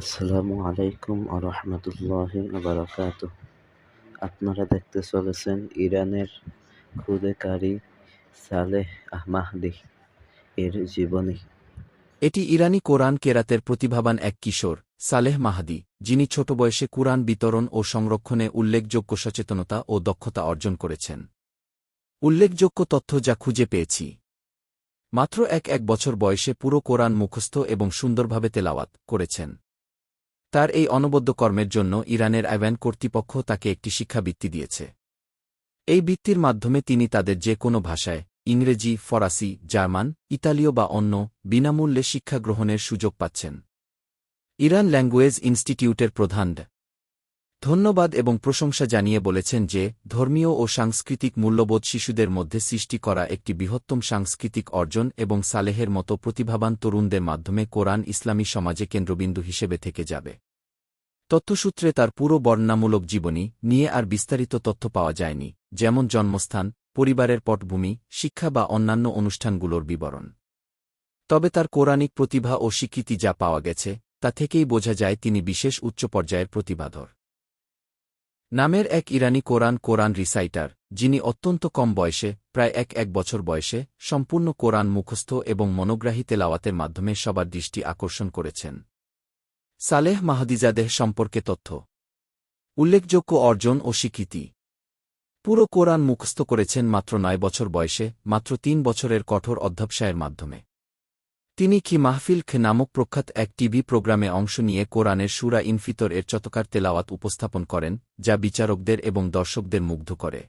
আসসালামু আলাইকুম আরহামতুল্লাহি বারাকাত আপনারা দেখতে চলেছেন ইরানের খুদে কারি সালেহ মাহদি এর জীবনী। এটি ইরানি কোরআন কেরাতের প্রতিভাবান এক কিশোর, সালেহ মাহাদি, যিনি ছোট বয়সে কোরআন বিতরণ ও সংরক্ষণে উল্লেখযোগ্য সচেতনতা ও দক্ষতা অর্জন করেছেন। উল্লেখযোগ্য তথ্য যা খুঁজে পেয়েছি। মাত্র এক এক বছর বয়সে পুরো কোরআন মুখস্থ এবং সুন্দরভাবে তেলাওয়াত করেছেন। তার এই অনবদ্য কর্মের জন্য ইরানের আইভ্যান কর্তৃপক্ষ তাকে একটি শিক্ষাবৃত্তি দিয়েছে এই বৃত্তির মাধ্যমে তিনি তাদের যে কোনো ভাষায়, ইংরেজি, ফরাসি, জার্মান, ইতালীয় বা অন্য বিনামূল্যে শিক্ষা গ্রহণের সুযোগ পাচ্ছেন ইরান ল্যাঙ্গুয়েজ ইনস্টিটিউটের প্রধান। ধন্যবাদ এবং প্রশংসা জানিয়ে বলেছেন যে, ধর্মীয় ও সাংস্কৃতিক মূল্যবোধ শিশুদের মধ্যে সৃষ্টি করা একটি বৃহত্তম সাংস্কৃতিক অর্জন এবং সালেহের মতো প্রতিভাবান তরুণদের মাধ্যমে কোরআন ইসলামী সমাজে কেন্দ্রবিন্দু হিসেবে থেকে যাবে। তথ্যসূত্রে তার পুরো বর্ণনামূলক জীবনী নিয়ে আর বিস্তারিত তথ্য পাওয়া যায়নি, যেমন জন্মস্থান, পরিবারের পটভূমি, শিক্ষা বা অন্যান্য অনুষ্ঠানগুলোর বিবরণ। তবে তার কোরআনিক প্রতিভা ও স্বীকৃতি যা পাওয়া গেছে, তা থেকেই বোঝা যায় তিনি বিশেষ উচ্চ পর্যায়ের প্রতিভাধর। নামের এক ইরানি কোরআন কোরআন রিসাইটার, যিনি অত্যন্ত কম বয়সে, প্রায় এক এক বছর বয়সে, সম্পূর্ণ কোরআন মুখস্থ এবং মনোগ্রাহী তেলাওয়াতের মাধ্যমে সবার দৃষ্টি আকর্ষণ করেছেন। সালেহ মাহাদিজাদেহ সম্পর্কে তথ্য। উল্লেখযোগ্য অর্জন ও স্বীকৃতি। পুরো কোরআন মুখস্থ করেছেন মাত্র নয় বছর বয়সে, মাত্র তিন বছরের কঠোর অধ্যবসায়ের মাধ্যমে। তিনি কি মাহফিল খে নামক প্রখ্যাত এক টিভি প্রোগ্রামে অংশ নিয়ে কোরআনের সুরা ইনফিতর এর চতকার তেলাওয়াত উপস্থাপন করেন, যা বিচারকদের এবং দর্শকদের মুগ্ধ করে।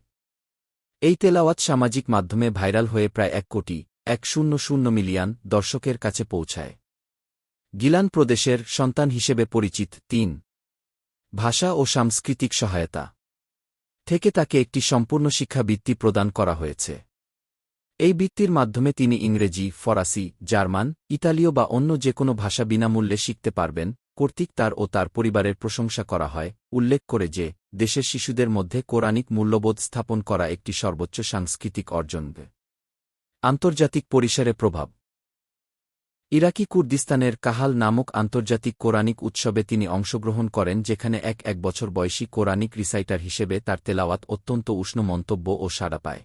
এই তেলাওয়াত সামাজিক মাধ্যমে ভাইরাল হয়ে প্রায় এক কোটি, এক শূন্য শূন্য মিলিয়ন দর্শকের কাছে পৌঁছায়। গিলান প্রদেশের সন্তান হিসেবে পরিচিত তিন। ভাষা ও সাংস্কৃতিক সহায়তা। থেকে তাকে একটি সম্পূর্ণ শিক্ষাবৃত্তি প্রদান করা হয়েছে। এই বৃত্তির মাধ্যমে তিনি ইংরেজি, ফরাসি, জার্মান, ইতালীয় বা অন্য যে কোনো ভাষা বিনামূল্যে শিখতে পারবেন, কর্তৃক তার ও তার পরিবারের প্রশংসা করা হয়, উল্লেখ করে যে, দেশের শিশুদের মধ্যে কোরআনিক মূল্যবোধ স্থাপন করা একটি সর্বোচ্চ সাংস্কৃতিক অর্জন আন্তর্জাতিক পরিসরে প্রভাব। ইরাকি কুর্দিস্তানের কাহাল নামক আন্তর্জাতিক কোরআনিক উৎসবে তিনি অংশগ্রহণ করেন যেখানে এক এক বছর বয়সী কোরআনিক রিসাইটার হিসেবে তার তেলাওয়াত অত্যন্ত উষ্ণ মন্তব্য ও সাড়া পায়।